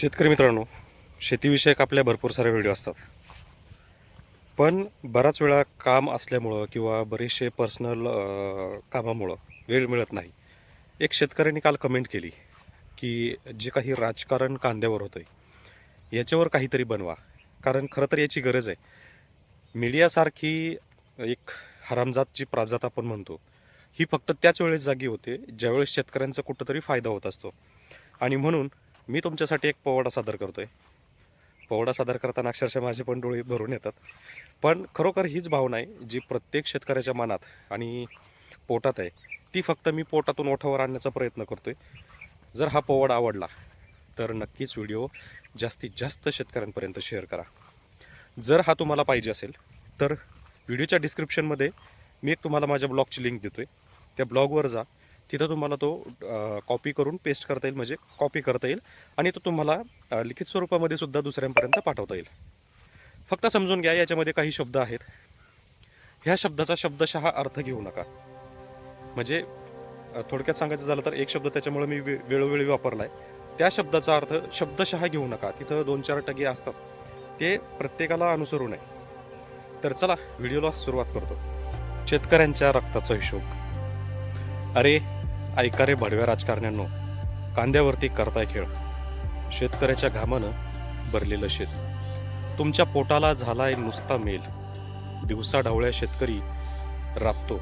शेतकरी मित्रांनो शेतीविषयक आपल्या भरपूर सारे व्हिडिओ असतात. पण बराच वेळा काम असल्यामुळं किंवा बरेचसे पर्सनल कामामुळं वेळ मिळत नाही. एक शेतकऱ्यांनी काल कमेंट केली की जे काही राजकारण कांद्यावर होतं आहे याच्यावर काहीतरी बनवा. कारण खरं तर याची गरज आहे. मीडियासारखी एक हरामजात जी प्राजात आपण म्हणतो ही फक्त त्याच वेळेस जागी होते ज्यावेळेस शेतकऱ्यांचा कुठंतरी फायदा होत असतो. आणि म्हणून मी तुमच्यासाठी एक पोवाडा सादर करतोय. पोवाडा सादर करताना अक्षरशः माझे पण डोळे भरून येतात. पण खरोखर हीच भावना आहे जी प्रत्येक शेतकऱ्याच्या मनात आणि पोटात आहे. ती फक्त मी पोटातून ओठावर आणण्याचा प्रयत्न करतोय. जर हा पोवाडा आवडला तर नक्कीच व्हिडिओ जास्तीत जास्त शेतकऱ्यांपर्यंत शेअर करा. जर हा तुम्हाला पाहिजे असेल तर व्हिडिओच्या डिस्क्रिप्शनमध्ये मी एक तुम्हाला माझ्या ब्लॉगची लिंक देतोय. त्या ब्लॉगवर जा तिथं तुम्हाला तो कॉपी करून पेस्ट करता येईल म्हणजे कॉपी करता येईल. आणि तो तुम्हाला लिखित स्वरूपामध्ये सुद्धा दुसऱ्यांपर्यंत पाठवता येईल. फक्त समजून घ्या याच्यामध्ये काही शब्द आहेत. ह्या शब्दाचा शब्दशः अर्थ घेऊ नका. म्हणजे थोडक्यात सांगायचं झालं तर एक शब्द त्याच्यामुळे मी वे- वेळोवेळी वापरला आहे त्या शब्दाचा अर्थ शब्दशः घेऊ नका. तिथं दोन चार टगे असतात. ते प्रत्येकाला अनुसरू नये. तर चला व्हिडिओला सुरुवात करतो. शेतकऱ्यांच्या रक्ताचा हिशोब. अरे ऐका रे भडव्या राजकारण्यांनो कांद्यावरती करताय खेळ. शेतकऱ्याच्या घामानं भरलेलं शेत. तुमच्या पोटाला झालाय नुसता मेल. दिवसा ढवळ्या शेतकरी राबतो.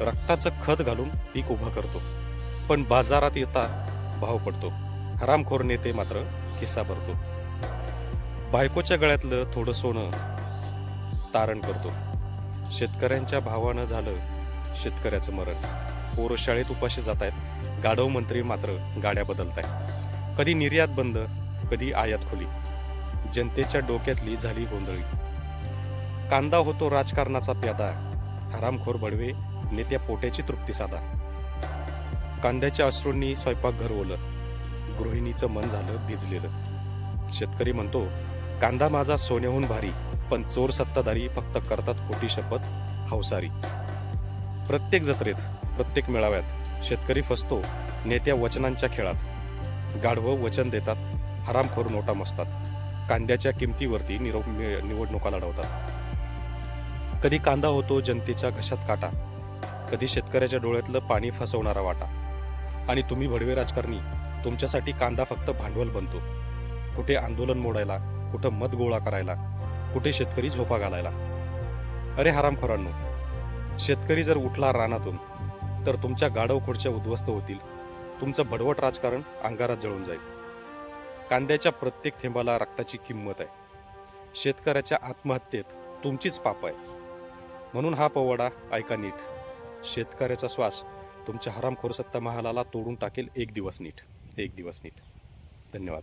रक्ताचं खत घालून पीक उभं करतो. पण बाजारात येता भाव पडतो. हरामखोर नेते मात्र किस्सा भरतो. बायकोच्या गळ्यातलं थोडं सोनं तारण करतो. शेतकऱ्यांच्या भावानं झालं शेतकऱ्याचं मरण. पोरं शाळेत उपाशी जात आहेत गाढव मंत्री मात्र गाड्या बदलत आहेत कधी निर्यात बंद कधी आयात खोली. जनतेच्या डोक्यातली झाली गोंधळी. कांदा होतो राजकारणाचा प्यादा. हरामखोर बडवे नेत्या पोट्याची तृप्ती साधा. कांद्याच्या अश्रूंनी स्वयंपाकघर ओलं. गृहिणीचं मन झालं भिजलेलं. शेतकरी म्हणतो कांदा माझा सोन्याहून भारी पण चोर सत्ताधारी फक्त करतात खोटी शपथ हौसारी प्रत्येक जत्रेत प्रत्येक मेळाव्यात शेतकरी फसतो नेत्या वचनांच्या खेळात. गाढवं वचन देतात हरामखोर नोटा मसतात. कांद्याच्या किमतीवरती निरो निवडणुका लढवतात. कधी कांदा होतो जनतेच्या घशात काटा. कधी शेतकऱ्याच्या डोळ्यातलं पाणी फसवणारा वाटा. आणि तुम्ही भडवे राजकारणी तुमच्यासाठी कांदा फक्त भांडवल बनतो. कुठे आंदोलन मोडायला कुठं मत गोळा करायला कुठे शेतकरी झोपा घालायला. अरे हरामखोरांनो शेतकरी जर उठला रानातून तर तुमच्या गाढव खुर्च्या उद्ध्वस्त होतील. तुमचं भडवट राजकारण अंगारात जळून जाईल. कांद्याच्या प्रत्येक थेंबाला रक्ताची किंमत आहे. शेतकऱ्याच्या आत्महत्येत तुमचीच पाप आहे. म्हणून हा पवाडा ऐका नीट. शेतकऱ्याचा श्वास तुमच्या हरामखोर सत्ता महालाला तोडून टाकेल एक दिवस नीट. एक दिवस नीट. धन्यवाद.